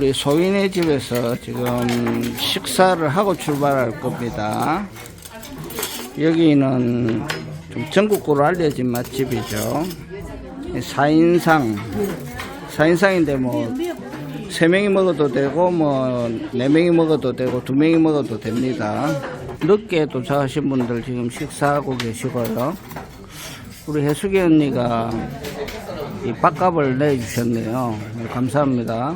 자, 우리 소인의 집에서 지금 식사를 하고 출발할 겁니다. 여기는 좀 전국구로 알려진 맛집이죠. 4인상, 4인상인데 뭐, 3명이 먹어도 되고, 뭐, 4명이 먹어도 되고, 2명이 먹어도 됩니다. 늦게 도착하신 분들 지금 식사하고 계시고요. 우리 해수기 언니가 이 밥값을 내주셨네요. 네, 감사합니다.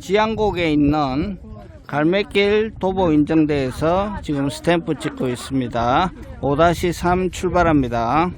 지양곡에 있는 갈매길 도보 인정대에서 지금 스탬프 찍고 있습니다. 5-3 출발합니다.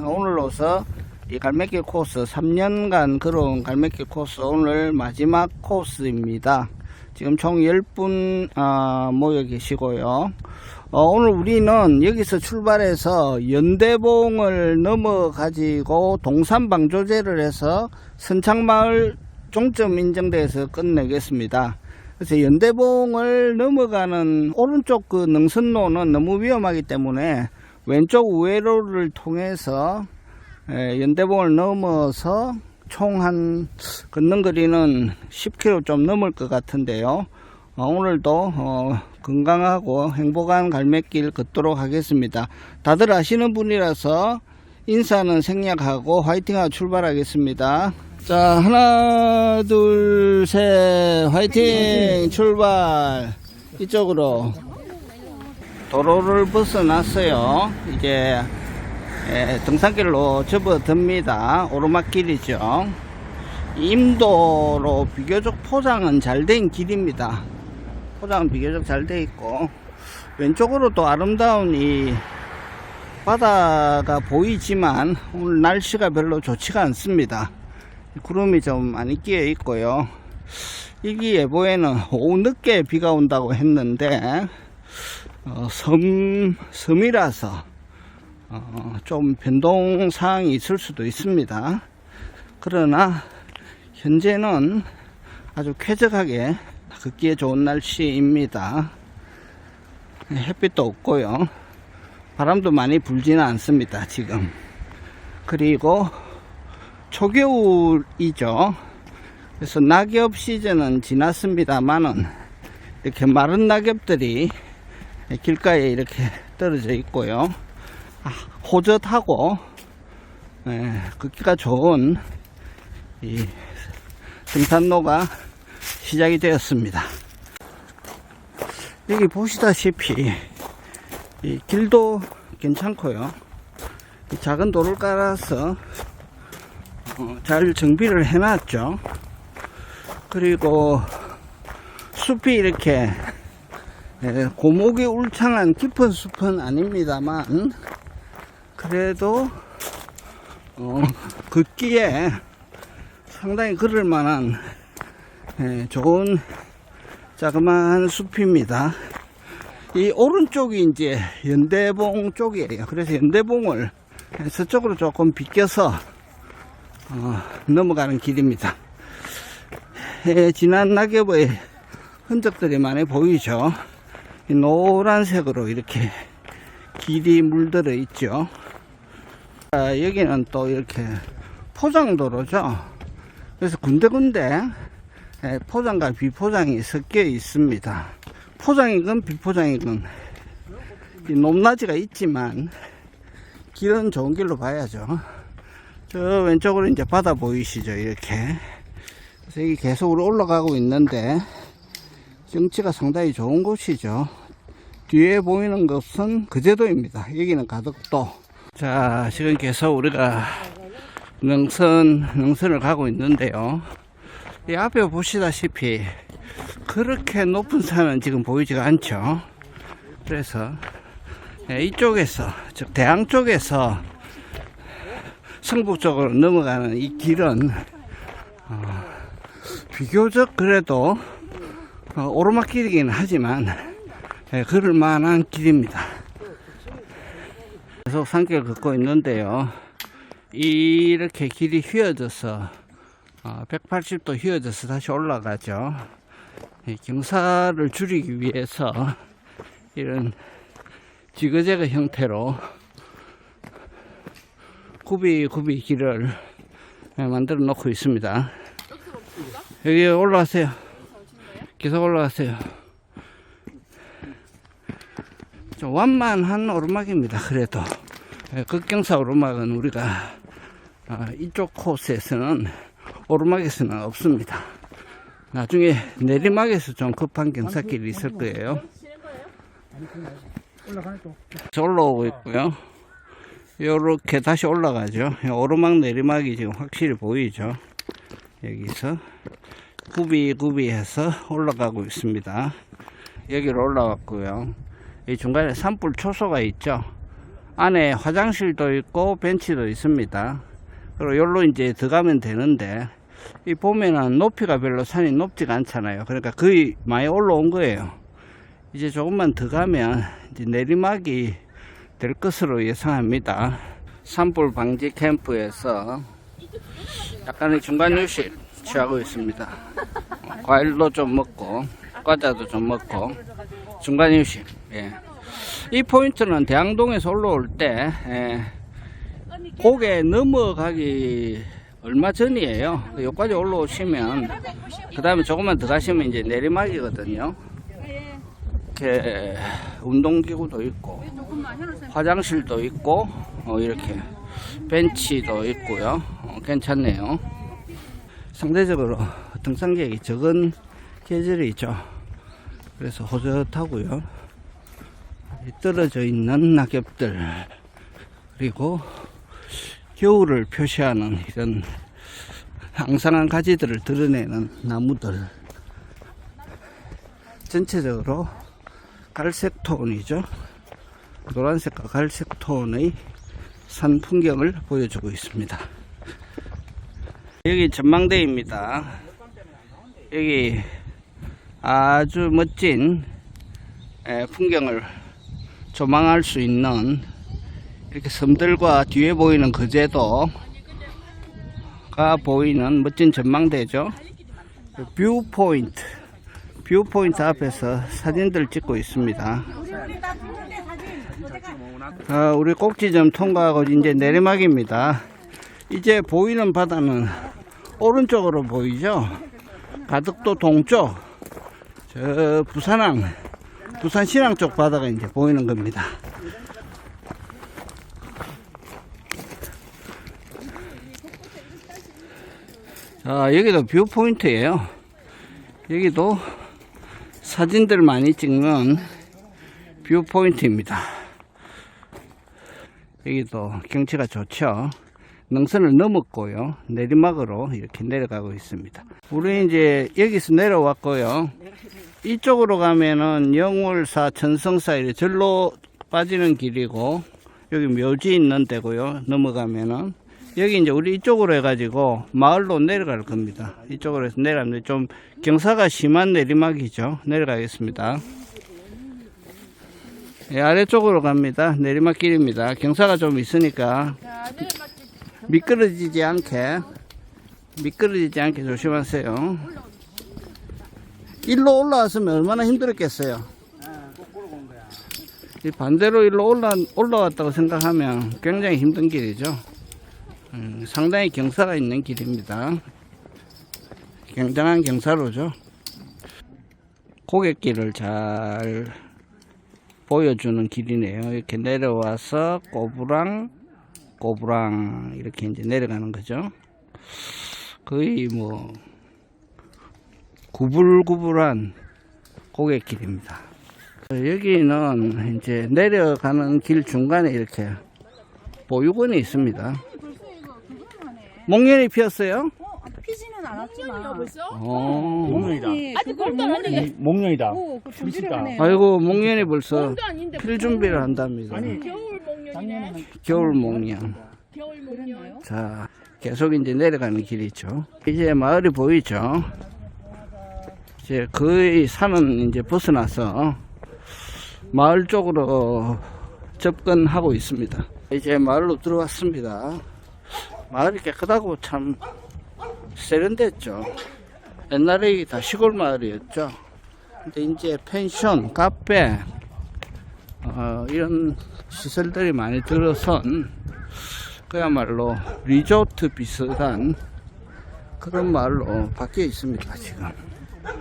오늘로서 이 갈매길 코스 3년간 걸어온 갈매길 코스 오늘 마지막 코스입니다. 지금 총 10분 아, 모여 계시고요. 어, 오늘 우리는 여기서 출발해서 연대봉을 넘어 가지고 동산방조제를 해서 선창마을 종점 인정대에서 끝내겠습니다. 그래서 연대봉을 넘어가는 오른쪽 그 능선로는 너무 위험하기 때문에 왼쪽 우회로를 통해서 에, 연대봉을 넘어서 총 한 걷는 거리는 10km 좀 넘을 것 같은데요. 어, 오늘도 어, 건강하고 행복한 갈매길 걷도록 하겠습니다. 다들 아시는 분이라서 인사는 생략하고 화이팅하고 출발하겠습니다. 자 하나 둘 셋 화이팅 출발 이쪽으로 도로를 벗어났어요. 이제 예, 등산길로 접어듭니다. 오르막길이죠. 임도로 비교적 포장은 잘 된 길입니다. 포장은 비교적 잘 돼 있고 왼쪽으로 또 아름다운 이 바다가 보이지만 오늘 날씨가 별로 좋지가 않습니다. 구름이 좀 많이 끼어 있고요. 일기 예보에는 오후 늦게 비가 온다고 했는데 어, 섬 섬이라서 어, 좀 변동 사항이 있을 수도 있습니다. 그러나 현재는 아주 쾌적하게 걷기에 좋은 날씨입니다. 햇빛도 없고요. 바람도 많이 불지는 않습니다. 지금. 그리고 초겨울이죠. 그래서 낙엽 시즌은 지났습니다만은 이렇게 마른 낙엽들이 길가에 이렇게 떨어져 있고요. 아, 호젓하고 예, 걷기가 좋은 이 등산로가 시작이 되었습니다. 여기 보시다시피 이 길도 괜찮고요. 이 작은 도를 깔아서 어, 잘 정비를 해놨죠. 그리고 숲이 이렇게 예, 고목이 울창한 깊은 숲은 아닙니다만 그래도 어, 걷기에 상당히 걸을 만한 예, 좋은 자그마한 숲입니다. 이 오른쪽이 이제 연대봉 쪽이에요. 그래서 연대봉을 서쪽으로 조금 비껴서 어, 넘어가는 길입니다. 예, 지난 낙엽의 흔적들이 많이 보이죠. 이 노란색으로 이렇게 길이 물들어 있죠. 자, 여기는 또 이렇게 포장도로죠. 그래서 군데군데 예, 포장과 비포장이 섞여 있습니다. 포장이건 비포장이건 이 높낮이가 있지만 길은 좋은 길로 봐야죠. 저 왼쪽으로 이제 바다 보이시죠? 이렇게. 그래서 여기 계속으로 올라가고 있는데 경치가 상당히 좋은 곳이죠. 뒤에 보이는 것은 그제도입니다. 여기는 가덕도. 자, 지금 계속 우리가 능선, 능선을 가고 있는데요. 이 앞에 보시다시피 그렇게 높은 산은 지금 보이지가 않죠. 그래서 예, 이쪽에서, 즉 대항 쪽에서 성북 쪽으로 넘어가는 이 길은 어, 비교적 그래도 어, 오르막길이긴 하지만 예, 걸을 만한 길입니다. 계속 산길 걷고 있는데요. 이렇게 길이 휘어져서 어, 180도 휘어져서 다시 올라가죠. 이 경사를 줄이기 위해서 이런 지그재그 형태로 굽이 굽이 길을 예, 만들어 놓고 있습니다. 여기 올라가세요. 계속 올라가세요. 좀 완만한 오르막입니다. 그래도 예, 극경사 오르막은 우리가 아, 이쪽 코스에서는 오르막에서는 없습니다. 나중에 내리막에서 좀 급한 경사길이 있을 거예요. 저 올라오고 있고요. 요렇게 다시 올라가죠. 오르막 내리막이 지금 확실히 보이죠. 여기서 구비구비 해서 올라가고 있습니다. 여기로 올라왔고요. 이 중간에 산불 초소가 있죠. 안에 화장실도 있고 벤치도 있습니다. 그리고 여기로 이제 들어가면 되는데 이 보면은 높이가 별로 산이 높지가 않잖아요. 그러니까 거의 많이 올라온 거예요. 이제 조금만 더 가면 이제 내리막이 될 것으로 예상합니다. 산불 방지 캠프에서 약간의 중간 휴식 취하고 있습니다. 과일도 좀 먹고 과자도 좀 먹고 중간 휴식. 예. 이 포인트는 대항동에서 올라올 때 예, 고개 넘어가기 얼마 전이에요. 여기까지 올라오시면 그 다음에 조금만 더 가시면 이제 내리막이거든요. 이렇게 운동기구도 있고 화장실도 있고 어, 이렇게 벤치도 있고요. 어, 괜찮네요. 상대적으로 등산객이 적은 계절이죠. 그래서 호젓하고요. 이 떨어져 있는 낙엽들 그리고 겨울을 표시하는 이런 항상한 가지들을 드러내는 나무들 전체적으로 갈색 톤이죠. 노란색과 갈색 톤의 산 풍경을 보여주고 있습니다. 여기 전망대입니다. 여기 아주 멋진 에, 풍경을 조망할 수 있는 이렇게 섬들과 뒤에 보이는 거제도가 보이는 멋진 전망대죠. 뷰 포인트. 뷰 포인트 앞에서 사진들 찍고 있습니다. 아, 우리 꼭지점 통과하고 이제 내리막입니다. 이제 보이는 바다는 오른쪽으로 보이죠? 가덕도 동쪽, 저 부산항, 부산 신항 쪽 바다가 이제 보이는 겁니다. 자, 여기도 뷰 포인트예요. 여기도 사진들 많이 찍는 뷰 포인트입니다. 여기도 경치가 좋죠. 능선을 넘었고요. 내리막으로 이렇게 내려가고 있습니다. 우리 이제 여기서 내려왔고요. 이쪽으로 가면은 영월사, 천성사 이렇게 절로 빠지는 길이고 여기 묘지 있는 데고요. 넘어가면은 여기 이제 우리 이쪽으로 해가지고 마을로 내려갈 겁니다. 이쪽으로 해서 내려가면 좀 경사가 심한 내리막이죠. 내려가겠습니다. 예, 아래쪽으로 갑니다. 내리막길입니다. 경사가 좀 있으니까 미끄러지지 않게 미끄러지지 않게 조심하세요. 일로 올라왔으면 얼마나 힘들었겠어요. 이 반대로 일로 올라 올라왔다고 생각하면 굉장히 힘든 길이죠. 음, 상당히 경사가 있는 길입니다. 굉장한 경사로죠. 고갯길을 잘 보여주는 길이네요. 이렇게 내려와서 꼬부랑 꼬부랑 이렇게 이제 내려가는 거죠. 거의 뭐 구불구불한 고갯길입니다. 여기는 이제 내려가는 길 중간에 이렇게 보육원이 있습니다. 목련이 피었어요? 어, 피지는 않았지만. 어. 목련이다. 아직 그걸 아니. 목련이다. 오, 그 준비를 피시다. 하네요. 아이고 목련이 벌써 봄도 아닌데 필 준비를 한답니다. 아니, 겨울 목련이네. 겨울 목련. 겨울 목련. 그랬나요? 자, 계속 이제 내려가는 길이죠. 이제 마을이 보이죠. 이제 거의 산은 이제 벗어나서 마을 쪽으로 접근하고 있습니다. 이제 마을로 들어왔습니다. 마을이 깨끗하고 참 세련됐죠. 옛날에 다 시골 마을이었죠. 근데 이제 펜션, 카페, 어, 이런 시설들이 많이 들어선 그야말로 리조트 비슷한 그런 마을로 바뀌어 있습니다, 지금.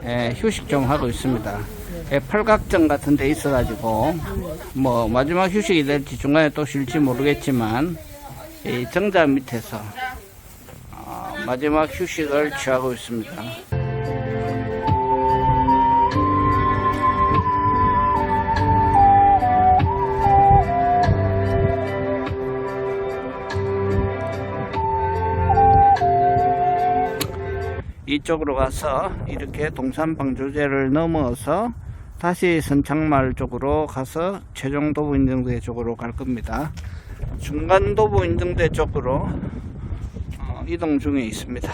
예, 휴식 좀 하고 있습니다. 예, 팔각정 같은 데 있어가지고, 뭐, 마지막 휴식이 될지 중간에 또 쉴지 모르겠지만, 이 정자 밑에서, 어, 마지막 휴식을 취하고 있습니다. 이쪽으로 가서 이렇게 동산방조제를 넘어서 다시 선창마을 쪽으로 가서 최종 도보 인증대 쪽으로 갈 겁니다. 중간 도보 인증대 쪽으로 어, 이동 중에 있습니다.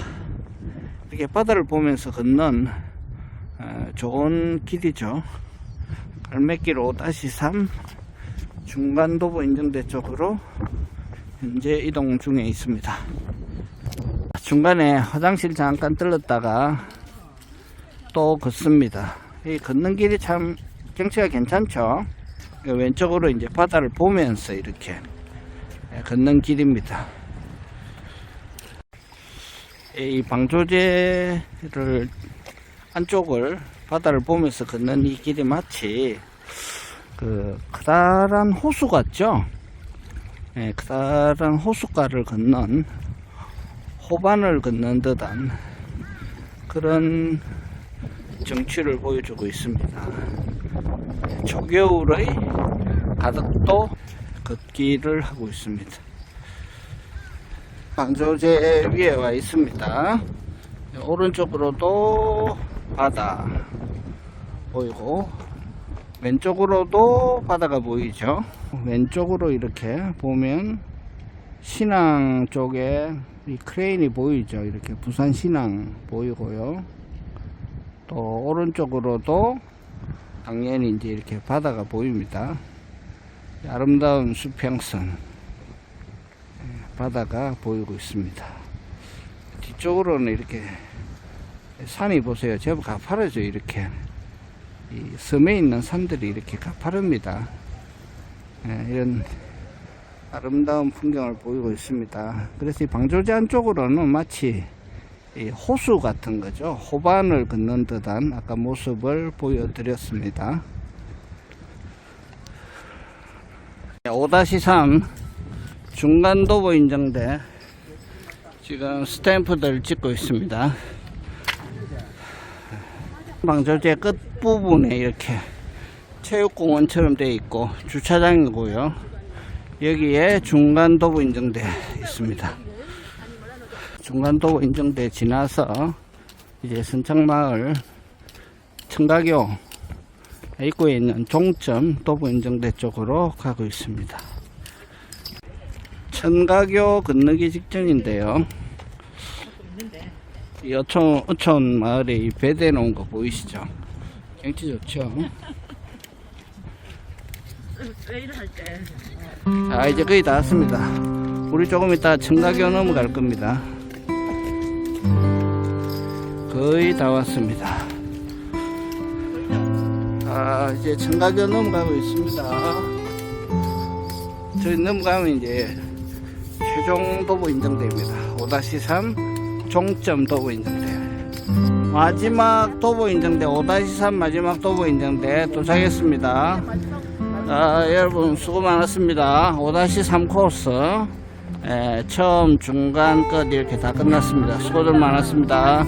이렇게 바다를 보면서 걷는 어, 좋은 길이죠. 갈매길 5-3 중간 도보 인증대 쪽으로 현재 이동 중에 있습니다. 중간에 화장실 잠깐 들렀다가 또 걷습니다. 이 걷는 길이 참 경치가 괜찮죠. 이 왼쪽으로 이제 바다를 보면서 이렇게 걷는 길입니다. 이 방조제를 안쪽을 바다를 보면서 걷는 이 길이 마치 그 커다란 호수 같죠? 예, 커다란 호숫가를 걷는 호반을 걷는 듯한 그런 정취를 보여주고 있습니다. 초겨울의 가덕도 걷기를 하고 있습니다. 방조제 위에 와 있습니다. 오른쪽으로도 바다 보이고 왼쪽으로도 바다가 보이죠. 왼쪽으로 이렇게 보면 신앙 쪽에 이 크레인이 보이죠. 이렇게 부산 신앙 보이고요. 또 오른쪽으로도 당연히 이제 이렇게 바다가 보입니다. 아름다운 수평선 예, 바다가 보이고 있습니다. 뒤쪽으로는 이렇게 산이 보세요. 제법 가파르죠. 이렇게 이 섬에 있는 산들이 이렇게 가파릅니다. 예, 이런 아름다운 풍경을 보이고 있습니다. 그래서 이 방조제 안 쪽으로는 마치 이 호수 같은 거죠. 호반을 걷는 듯한 아까 모습을 보여드렸습니다. 5-3 중간 도보 인정대 지금 스탬프들을 찍고 있습니다. 방조제 끝부분에 이렇게 체육공원처럼 되어 있고 주차장이고요. 여기에 중간 도보 인정대 있습니다. 중간 도보 인정대 지나서 이제 선창마을 청가교 입구에 있는 종점 도보 인정대 쪽으로 가고 있습니다. 천가교 건너기 직전인데요. 이 어촌, 어촌 마을에 이 배대 놓은 거 보이시죠? 경치 좋죠? 자 이제 거의 다 왔습니다 우리 조금 이따 청가교 넘어갈 겁니다 거의 다 왔습니다 아 이제 청가교 넘어가고 있습니다. 저희 넘어가면 이제 최종 도보 인정대입니다. 5-3 종점 도보 인정대 마지막 도보 인정대 5-3 마지막 도보 인정대 도착했습니다. 아, 여러분 수고 많았습니다. 5-3 코스. 에, 처음 중간 끝 이렇게 다 끝났습니다. 수고들 많았습니다.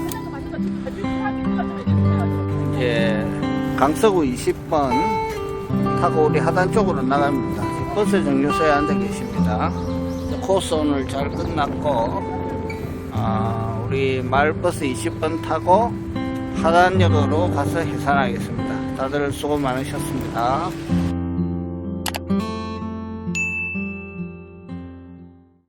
강서구 20번 타고 우리 하단 쪽으로 나갑니다. 버스 정류소에 앉아 계십니다. 코스 오늘 잘 끝났고 아, 우리 마을버스 20번 타고 하단역으로 가서 해산하겠습니다. 다들 수고 많으셨습니다.